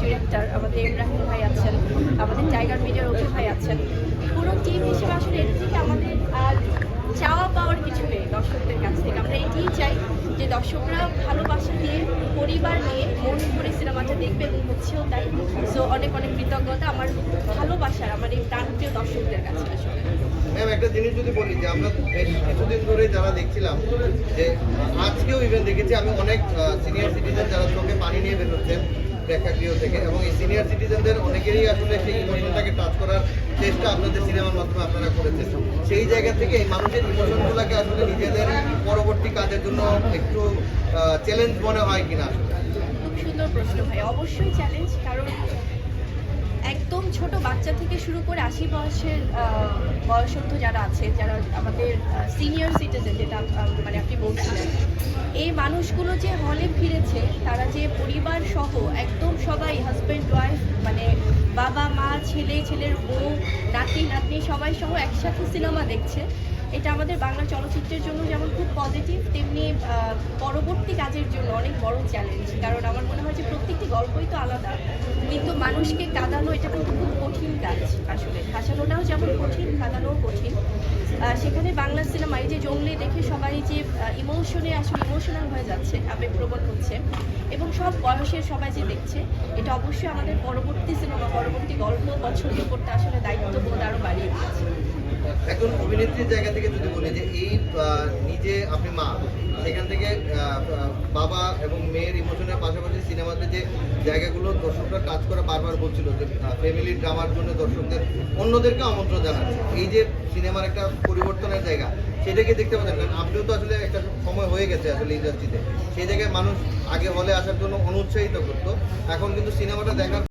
Director আমাদের ইব্রাহিম ভাই আছেন, আমাদের টাইগার মিডিয়ার অভি ভাই আছেন, পুরো টিম হিসেবে আসলে এটা থেকে আমাদের আর চাওয়া পাওয়ার কিছু নেই দর্শকদের কাছ থেকে। আমরা এটাই চাই যে দর্শকরা ভালোবাসা দিয়ে, পরিবার নিয়ে মন ভরে সিনেমাটা দেখবে এবং হচ্ছেও তাই। সো অনেক অনেক কৃতজ্ঞতা আমার ভালোবাসার, আমার এই প্রাণপ্রিয় দর্শকদের কাছে আসলে। একটা জিনিস যদি বলি যে আমরা বেশ কিছুদিন ধরে যারা দেখছিলাম যে আজকেও ইভেন দেখেছি, আমি অনেক সিনিয়র সিটিজেন যারা চোখে পানি নিয়ে বেরোচ্ছেন প্রেক্ষাগৃহ থেকে এবং এই সিনিয়র সিটিজেনদের অনেকেরই আসলে সেই ইমোশনটাকে টাচ করার চেষ্টা আপনাদের সিনেমার মাধ্যমে আপনারা করেছেন। সেই জায়গা থেকে এই মানুষের ইমোশনগুলোকে আসলে নিজেদের পরবর্তী কাজের জন্য একটু চ্যালেঞ্জ মনে হয় কিনা? সুন্দর প্রশ্ন ভাই। অবশ্যই চ্যালেঞ্জ কারণ একদম ছোট বাচ্চা থেকে শুরু করে আশি বয়সের বয়সস্থ যারা আছে, যারা আমাদের সিনিয়র সিটিজেন যেটা মানে আপনি বলছিলেন, এই মানুষগুলো যে হলে ফিরেছে, তারা যে পরিবার সহ একদম সবাই হাজব্যান্ড ওয়াইফ বাবা, মা, ছেলে, ছেলের বউ, নাতি, নাতনি সবাই সহ একসাথে সিনেমা দেখছে। এটা আমাদের বাংলা চলচ্চিত্রের জন্য যেমন খুব পজিটিভ তেমনি পরবর্তী কাজের জন্য অনেক বড় চ্যালেঞ্জ কারণ আমার মনে হয় যে প্রত্যেকটি গল্পই তো আলাদা। কিন্তু মানুষকে কাঁদানো এটা কিন্তু খুব কঠিন কাজ আসলে। হাসানোটাও যেমন কঠিন, কাঁদানোও কঠিন। সেখানে বাংলা সিনেমা এই যে জঙ্গলে দেখে সবাই যে ইমোশনে আসলে ইমোশনাল হয়ে যাচ্ছে আবেগপ্রবণ হচ্ছে এবং সব বয়সের সবাই যে দেখছে, এটা অবশ্যই আমাদের পরবর্তী সিনেমা, পরবর্তী গল্প, পছন্দ করতে আসলে দায়িত্ববোধ আরও বাড়িয়ে দিচ্ছে এখন অভিনেত্রীর জায়গা থেকে যদি বলি যে এই নিজে আপনি মা, সেখান থেকে বাবা এবং মেয়ের ইমোশনের পাশাপাশি সিনেমাতে যে জায়গাগুলো দর্শকরা কাজ করে বারবার বলছিল যে ফ্যামিলির ড্রামার জন্য দর্শকদের অন্যদেরকে আমন্ত্রণ জানাচ্ছে। এই যে সিনেমার একটা পরিবর্তনের জায়গা, সেটাকে দেখতে পাচ্ছেন। কারণ আপনিও তো আসলে একটা সময় হয়ে গেছে আসলে ইন্ডাস্ট্রিতে সেই জায়গায় মানুষ আগে হলে আসার জন্য অনুৎসাহিত করতো। এখন কিন্তু সিনেমাটা দেখার